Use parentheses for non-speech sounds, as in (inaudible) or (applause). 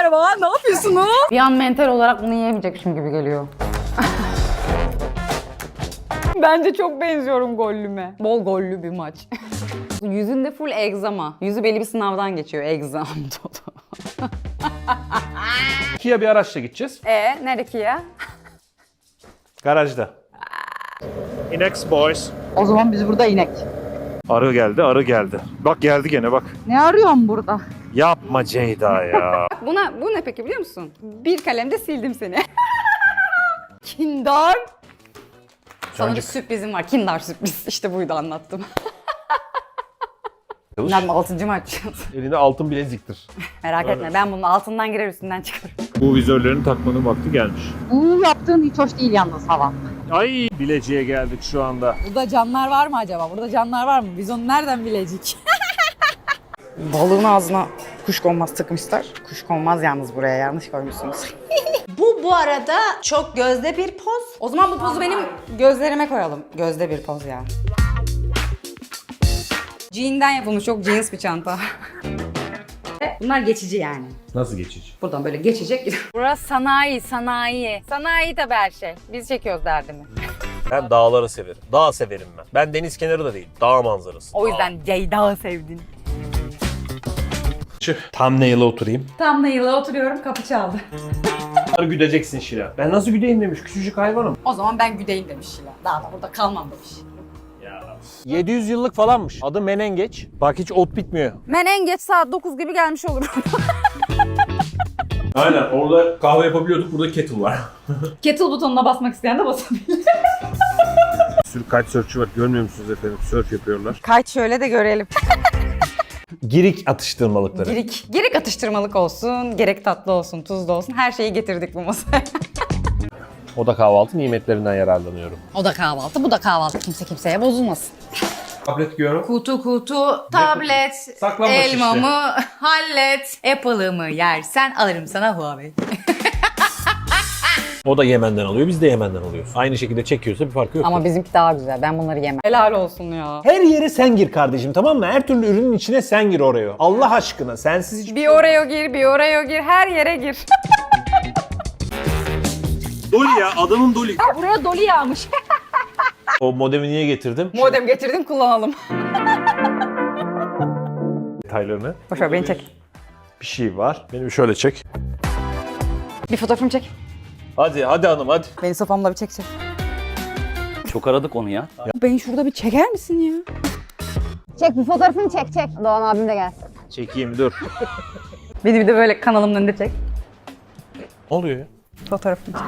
merhaba. Ne yapıyorsunuz? Bir an mental olarak bunu yiyemeyecekmişim gibi geliyor. (laughs) Bence çok benziyorum gollüme. Bol gollü bir maç. (laughs) Yüzünde full egzama. Yüzü belli bir sınavdan geçiyor. Egzam (laughs) dolu. Kia bir araçla gideceğiz. E nerede ya? Garajda. Inex boys. O zaman biz burada inek. Arı geldi, arı geldi. Bak geldi gene bak. Ne arıyorsun burada? Yapma Ceyda ya. (laughs) Buna bu ne peki biliyor musun? Bir kalemde sildim seni. (laughs) Kindar. Sana bir Cancık. sürprizim var. Kindar sürpriz. İşte buydu anlattım. Çalış. Nerede açacağız? (laughs) Elinde altın bileziktir. Merak etme ben bunun altından girer üstünden çıkarım. Bu vizörlerini takmanın vakti gelmiş. Bu yaptığın hiç hoş değil yalnız hava. Ay bileciye geldik şu anda. Burada canlar var mı acaba? Burada canlar var mı? Biz onu nereden bilecek? Balığın ağzına kuş konmaz tıkmışlar. Kuş konmaz yalnız buraya yanlış koymuşsunuz. (laughs) Bu bu arada çok gözde bir poz. o zaman bu pozu benim gözlerime koyalım. Gözde bir poz yani. Jean'den yapılmış çok jeans bir çanta. (laughs) Bunlar geçici yani. Nasıl geçici? Buradan böyle geçecek. (laughs) Burası sanayi, sanayi. Sanayi tabii her şey. Biz çekiyoruz derdimi. Ben dağları severim. Dağ severim ben. Ben deniz kenarı da değil. Dağ manzarası. O yüzden Ceyda'yı sevdin. Thumbnail'a oturayım. Tam yıla oturuyorum kapı çaldı. Güdeceksin Şila. Ben nasıl güdeyim demiş. Küçücük hayvanım. O zaman ben güdeyim demiş Şila. Daha da burada kalmam demiş. 700 yıllık falanmış. Adı Menengeç. Bak hiç ot bitmiyor. Ben en geç saat 9 gibi gelmiş olurum. (laughs) Aynen orada kahve yapabiliyorduk. Burada kettle var. (laughs) Kettle butonuna basmak isteyen de basabilir. Bir sürü kitesurfçu var. Görmüyor musunuz efendim? Surf yapıyorlar. Kayıt şöyle de görelim. (laughs) Girik atıştırmalıkları. Girik. Gerek atıştırmalık olsun, gerek tatlı olsun, tuzlu olsun. Her şeyi getirdik bu masaya. O da kahvaltı nimetlerinden yararlanıyorum. o da kahvaltı, bu da kahvaltı. Kimse kimseye bozulmasın. Tablet giyiyorum. Kutu kutu, tablet, Saklambaç işte. elmamı hallet, Apple'ımı yersen alırım sana Huawei. (laughs) O da Yemen'den alıyor, biz de Yemen'den alıyoruz. Aynı şekilde çekiyorsa bir farkı yok. Ama bizimki daha güzel. Ben bunları yemem. Helal olsun ya. Her yere sen gir kardeşim tamam mı? Her türlü ürünün içine sen gir oraya. Allah aşkına sensiz hiç... Bir oraya gir, bir oraya gir, her yere gir. (laughs) Dolly ya adamın Dolly. Buraya dolu yağmış. O modemi niye getirdim? (laughs) Modem getirdim kullanalım. (laughs) Detaylarını. Boşver beni çek. Bir şey var. Benim şöyle çek. Bir fotoğrafımı çek. Hadi hadi hanım hadi. Beni sopamla bir çek çek. Çok aradık onu ya. Beni şurada bir çeker misin ya? Çek bir fotoğrafını çek çek. Doğan abim de gelsin. Çekeyim dur. Beni bir de böyle kanalımın önünde çek. ne oluyor ya? Fotoğrafımı çek.